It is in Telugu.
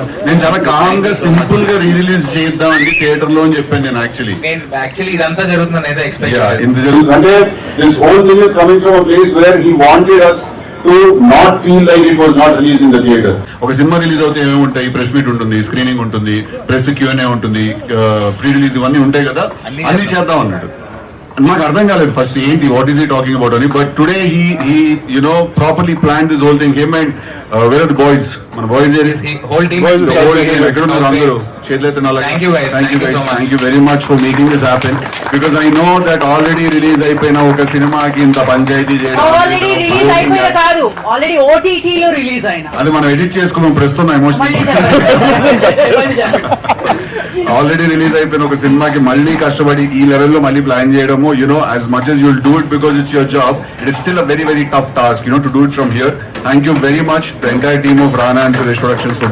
హ్యాపీ నేను చాలా కామ్గా సింపుల్గా రీ రిలీజ్ చేద్దాం అని థియేటర్లో అని చెప్పాను నేను యాక్చువల్లీ నేను యాక్చువల్లీ ఇదంతా జరుగుతుందని అయితే ఎక్స్పెక్ట్ ఇంత జరుగు అంటే this whole thing is coming from a place where he wanted us to not feel like it was not release in the theatre ఒక సినిమా రిలీజ్ అవుతే ఏమేమి ఉంటాయి ప్రెస్ మీట్ ఉంటుంది స్క్రీనింగ్ ఉంటుంది ప్రెస్ క్యూఎన్ఏ ఉంటుంది ప్రీ రిలీజ్ ఇవన్నీ ఉంటాయి కదా? అన్నీ అన్ని చేద్దాం అన్నాడు. నాకు అర్థం కాలేదు ఫస్ట్ ఏంటి what is he talking about అని. But today he he you know properly plan this whole thing him and where the boys మన బాయ్స్ whole team is ఎక్కడ ఉన్నారు అందరూ? చేతులైతే Thank you guys. Thank you Thank you so much. Thank you very much for making this happen because I know that already release అయిపోయిన ఒక సినిమాకి ఇంత పంచాయతీ ఆల్రెడీ రిలీజ్ అయిపోయిన చేయడం కాదు. ఆల్రెడీ ఓటీటీలో రిలీజ్ అయిన. అది మనం ఎడిట్ చేసుకున్నాం ప్రస్తుతం ఎమోషన్. ఆల్రెడీ రిలీజ్ అయిపోయిన ఒక సినిమాకి మళ్ళీ కష్టపడి ఈ లెవెల్లో మళ్ళీ ప్లాన్ చేయడము you know as much as you'll do it because it's your job it is still a very very tough task you know to do it from here thank you very much the entire team of Rana and Suresh Productions for doing